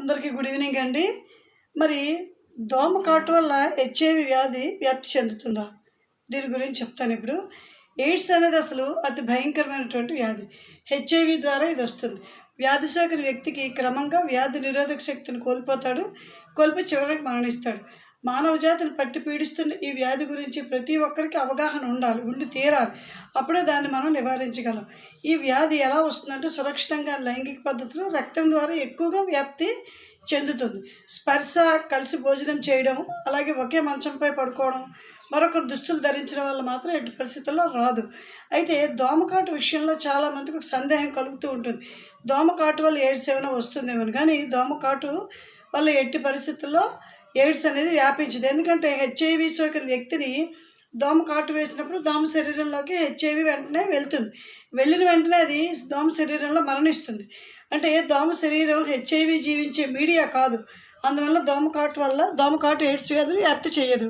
అందరికీ good evening అండి. మరి దోమ కాటు వల్ల హెచ్ఐవి వ్యాధి వ్యాప్తి చెందుతుందా? దీని గురించి చెప్తాను ఇప్పుడు. ఎయిడ్స్ అనేది అసలు అతి భయంకరమైనటువంటి వ్యాధి. హెచ్ఐవి ద్వారా ఇది వస్తుంది. వ్యాధి సోకిన వ్యక్తికి క్రమంగా వ్యాధి నిరోధక శక్తిని కోల్పోతాడు కోల్పోయి చివరికి మరణిస్తాడు. మానవ జాతిని పట్టి పీడిస్తున్న ఈ వ్యాధి గురించి ప్రతి ఒక్కరికి అవగాహన ఉండాలి ఉండి తీరాలి. అప్పుడే దాన్ని మనం నివారించగలం. ఈ వ్యాధి ఎలా వస్తుందంటే సురక్షితంగా లైంగిక పద్ధతిలో రక్తం ద్వారా ఎక్కువగా వ్యాప్తి చెందుతుంది. స్పర్శ కలిసి భోజనం చేయడం అలాగే ఒకే మంచంపై పడుకోవడం మరొకరు దుస్తులు ధరించడం వల్ల మాత్రం ఎట్టి పరిస్థితుల్లో రాదు. అయితే దోమకాటు విషయంలో చాలామందికి ఒక సందేహం కలుగుతూ ఉంటుంది. దోమకాటు వల్ల ఏడ్స్ ఏమైనా వస్తుందేమో కానీ దోమకాటు వల్ల ఎట్టి పరిస్థితుల్లో ఎయిడ్స్ అనేది వ్యాపించదు. ఎందుకంటే హెచ్ఐవి సోకిన వ్యక్తిని దోమ కాటు వేసినప్పుడు దోమ శరీరంలోకి హెచ్ఐవి వెంటనే వెళ్తుంది. వెళ్ళిన వెంటనే అది దోమ శరీరంలో మరణిస్తుంది. అంటే దోమ శరీరం హెచ్ఐవి జీవించే మీడియా కాదు. అందువల్ల దోమ కాటు వల్ల దోమ కాటు ఎయిడ్స్ వ్యాధులు వ్యాప్తి చేయదు.